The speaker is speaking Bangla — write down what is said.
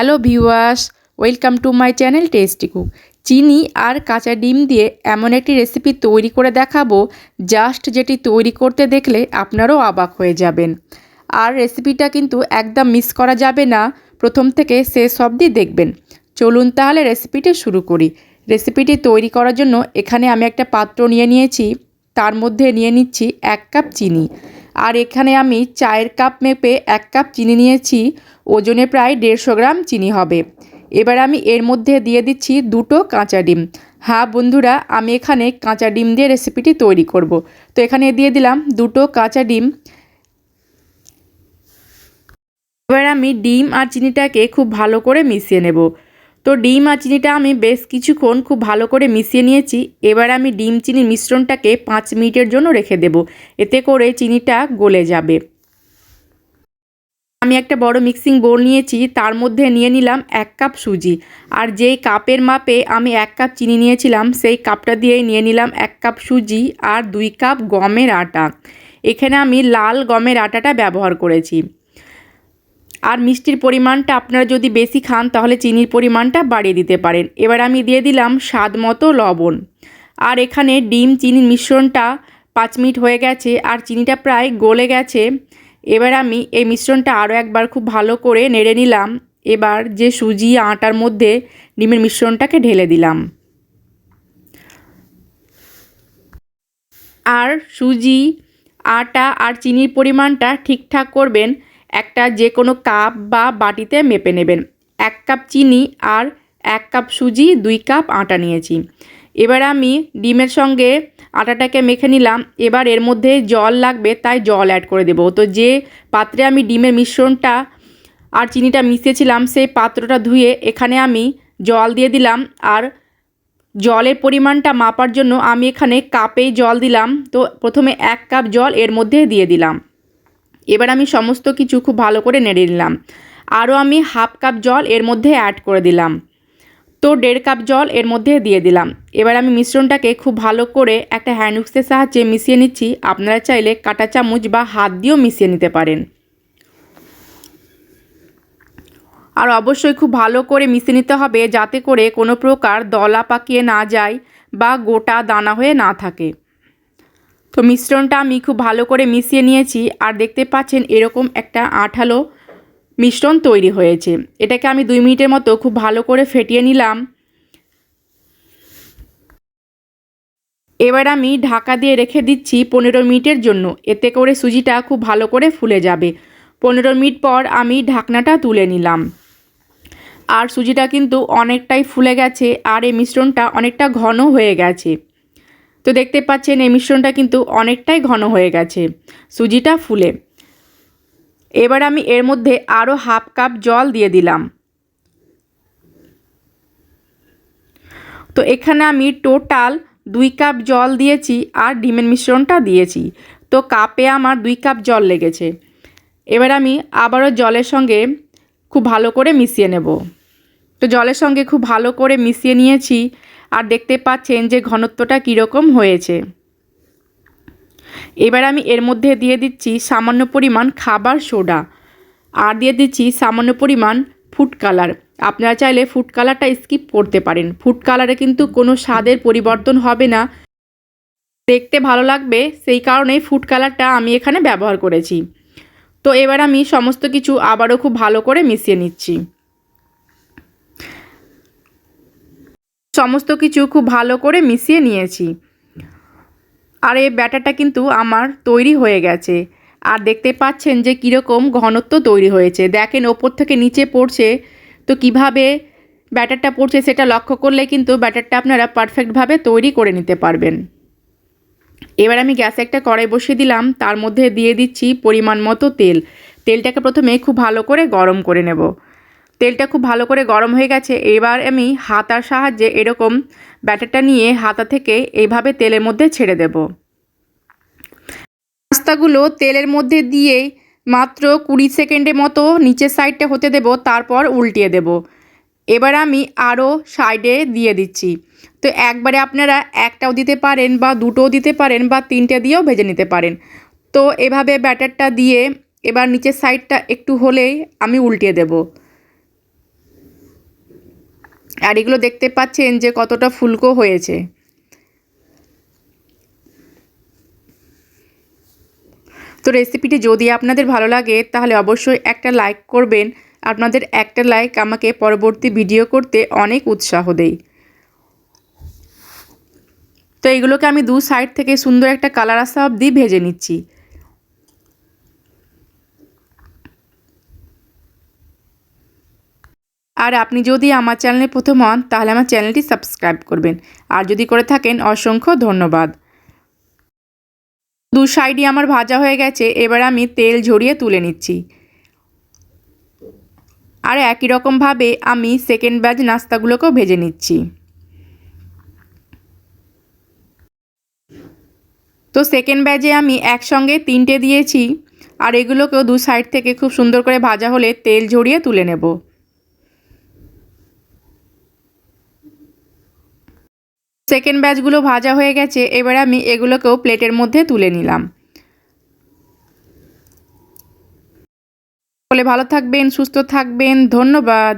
Hello viewers, welcome to my channel tasty cook. চিনি আর কাঁচা ডিম দিয়ে এমন একটি রেসিপি তৈরি করে দেখাবো, জাস্ট যেটি তৈরি করতে দেখলে আপনারও অবাক হয়ে যাবেন। আর রেসিপিটা কিন্তু একদম মিস করা যাবে না, প্রথম থেকে শেষ অবধি দেখবেন। চলুন তাহলে রেসিপিটি শুরু করি। রেসিপিটি তৈরি করার জন্য এখানে আমি একটা পাত্র নিয়ে নিয়েছি, তার মধ্যে নিয়ে নিচ্ছি এক কাপ চিনি। আর এখানে আমি চায়ের কাপ মেপে এক কাপ চিনি নিয়েছি, ওজনে প্রায় দেড়শো গ্রাম চিনি হবে। এবার আমি এর মধ্যে দিয়ে দিচ্ছি দুটো কাঁচা ডিম। হ্যাঁ বন্ধুরা, আমি এখানে কাঁচা ডিম দিয়ে রেসিপিটি তৈরি করব। তো এখানে দিয়ে দিলাম দুটো কাঁচা ডিম। এবার আমি ডিম আর চিনিটাকে খুব ভালো করে মিশিয়ে নেব। তো ডিম আর চিনিটা আমি বেশ কিছুক্ষণ খুব ভালো করে মিশিয়ে নিয়েছি। এবার আমি ডিম চিনির মিশ্রণটাকে পাঁচ মিনিটের জন্য রেখে দেব। এতে করে চিনিটা গলে যাবে। আমি একটা বড় মিক্সিং বোল নিয়েছি, তার মধ্যে নিয়ে নিলাম এক কাপ সুজি। আর যেই কাপের মাপে আমি এক কাপ চিনি নিয়েছিলাম, সেই কাপটা দিয়েই নিয়ে নিলাম এক কাপ সুজি আর দুই কাপ গমের আটা। এখানে আমি লাল গমের আটাটা ব্যবহার করেছি। আর মিষ্টির পরিমাণটা আপনারা যদি বেশি খান, তাহলে চিনির পরিমাণটা বাড়িয়ে দিতে পারেন। এবার আমি দিয়ে দিলাম স্বাদ মতো লবণ। আর এখানে ডিম চিনির মিশ্রণটা পাঁচ মিনিট হয়ে গেছে আর চিনিটা প্রায় গলে গেছে। এবার আমি এই মিশ্রণটা আরও একবার খুব ভালো করে নেড়ে নিলাম। এবার যে সুজি, আটার মধ্যে ডিমের মিশ্রণটাকে ঢেলে দিলাম। আর সুজি, আটা আর চিনির পরিমাণটা ঠিকঠাক করবেন। একটা যে কোনো কাপ বা বাটিতে মেপে নেবেন। এক কাপ চিনি আর এক কাপ সুজি, দুই কাপ আটা নিয়েছি। এবার আমি ডিমের সঙ্গে আটাটাকে মেখে নিলাম। এবার এর মধ্যে জল লাগবে, তাই জল অ্যাড করে দেবো। তো যে পাত্রে আমি ডিমের মিশ্রণটা আর চিনিটা মিশিয়েছিলাম, সেই পাত্রটা ধুয়ে এখানে আমি জল দিয়ে দিলাম। আর জলের পরিমাণটা মাপার জন্য আমি এখানে কাপেই জল দিলাম। তো প্রথমে এক কাপ জল এর মধ্যে দিয়ে দিলাম। এবার আমি সমস্ত কিছু খুব ভালো করে নেড়ে নিলাম। আরও আমি হাফ কাপ জল এর মধ্যে অ্যাড করে দিলাম। তো দেড় কাপ জল এর মধ্যে দিয়ে দিলাম। এবার আমি মিশ্রণটাকে খুব ভালো করে একটা হ্যান্ড উক্সের সাহায্যে মিশিয়ে নিচ্ছি। আপনারা চাইলে কাঁটা চামচ বা হাত দিয়েও মিশিয়ে নিতে পারেন। আর অবশ্যই খুব ভালো করে মিশিয়ে নিতে হবে যাতে করে কোনো প্রকার দলা পাকিয়ে না যায় বা গোটা দানা হয়ে না থাকে। তো মিশ্রণটা আমি খুব ভালো করে মিশিয়ে নিয়েছি আর দেখতে পাচ্ছেন এরকম একটা আঠালো মিশ্রণ তৈরি হয়েছে। এটাকে আমি দুই মিনিটের মতো খুব ভালো করে ফেটিয়ে নিলাম। এবার আমি ঢাকা দিয়ে রেখে দিচ্ছি পনেরো মিনিটের জন্য। এতে করে সুজিটা খুব ভালো করে ফুলে যাবে। পনেরো মিনিট পর আমি ঢাকনাটা তুলে নিলাম। আর সুজিটা কিন্তু অনেকটাই ফুলে গেছে আর এই মিশ্রণটা অনেকটা ঘন হয়ে গেছে। তো দেখতে পাচ্ছেন, এই মিশ্রণটা কিন্তু অনেকটাই ঘন হয়ে গেছে। সুজিটা ফুলে। এবার আমি এর মধ্যে আরও হাফ কাপ জল দিয়ে দিলাম। তো এখানে আমি টোটাল দুই কাপ জল দিয়েছি আর ডিমের মিশ্রণটা দিয়েছি। তো কাপে আমার দুই কাপ জল লেগেছে। এবার আমি আবারও জলের সঙ্গে খুব ভালো করে মিশিয়ে নেব। তো জলের সঙ্গে খুব ভালো করে মিশিয়ে নিয়েছি। আর দেখতে পাচ্ছেন যে ঘনত্বটা কীরকম হয়েছে। এবার আমি এর মধ্যে দিয়ে দিচ্ছি সামান্য পরিমাণ খাবার সোডা আর দিয়ে দিচ্ছি সামান্য পরিমাণ ফুড কালার। আপনারা চাইলে ফুড কালারটা স্কিপ করতে পারেন। ফুড কালারে কিন্তু কোনো স্বাদের পরিবর্তন হবে না। দেখতে ভালো লাগবে, সেই কারণেই ফুড কালারটা আমি এখানে ব্যবহার করেছি। তো এবার আমি সমস্ত কিছু আবারও খুব ভালো করে মিশিয়ে নিচ্ছি। সমস্ত কিছু খুব ভালো করে মিশিয়ে নিয়েছি। আর এই ব্যাটারটা কিন্তু আমার তৈরি হয়ে গেছে। আর দেখতে পাচ্ছেন যে কীরকম ঘনত্ব তৈরি হয়েছে। দেখেন ওপর থেকে নিচে পড়ছে। তো কীভাবে ব্যাটারটা পড়ছে সেটা লক্ষ্য করলে কিন্তু ব্যাটারটা আপনারা পারফেক্টভাবে তৈরি করে নিতে পারবেন। এবার আমি গ্যাসে একটা কড়াই বসিয়ে দিলাম। তার মধ্যে দিয়ে দিচ্ছি পরিমাণ মতো তেল। তেলটাকে প্রথমে খুব ভালো করে গরম করে নেব। তেলটা খুব ভালো করে গরম হয়ে গেছে। এবার আমি হাতার সাহায্যে এরকম ব্যাটারটা নিয়ে হাতা থেকে এইভাবে তেলের মধ্যে ছেড়ে দেব। পাস্তাগুলো তেলের মধ্যে দিয়েই মাত্র কুড়ি সেকেন্ডের মতো নিচের সাইডটা হতে দেব, তারপর উল্টিয়ে দেব। এবার আমি আরও সাইডে দিয়ে দিচ্ছি। তো একবারে আপনারা একটাও দিতে পারেন বা দুটোও দিতে পারেন বা তিনটে দিয়েও ভেজে নিতে পারেন। তো এভাবে ব্যাটারটা দিয়ে এবার নিচের সাইডটা একটু হলেই আমি উল্টিয়ে দেবো। আর এগুলো দেখতে পাচ্ছেন যে কতটা ফুলকো হয়েছে। তো রেসিপিটি যদি আপনাদের ভালো লাগে, তাহলে অবশ্যই একটা লাইক করবেন। আপনাদের একটা লাইক আমাকে পরবর্তী ভিডিও করতে অনেক উৎসাহ দেয়। তো এগুলোকে আমি দু সাইড থেকে সুন্দর একটা কালার আসা অবধি ভেজে নিচ্ছি। আর আপনি যদি আমার চ্যানেলে প্রথম হন, তাহলে আমার চ্যানেলটি সাবস্ক্রাইব করবেন। আর যদি করে থাকেন, অসংখ্য ধন্যবাদ। দু সাইডই আমার ভাজা হয়ে গেছে, এবার আমি তেল ঝরিয়ে তুলে নিচ্ছি। আর একই রকমভাবে আমি সেকেন্ড ব্যাচ নাস্তাগুলোকেও ভেজে নিচ্ছি। তো সেকেন্ড ব্যাচে আমি একসঙ্গে তিনটে দিয়েছি, আর এগুলোকেও দু সাইড থেকে খুব সুন্দর করে ভাজা হলে তেল ঝরিয়ে তুলে নেব। সেকেন্ড ব্যাচগুলো ভাজা হয়ে গেছে, এবার আমি এগুলোকেও প্লেটের মধ্যে তুলে নিলাম। বলে ভালো থাকবেন, সুস্থ থাকবেন, ধন্যবাদ।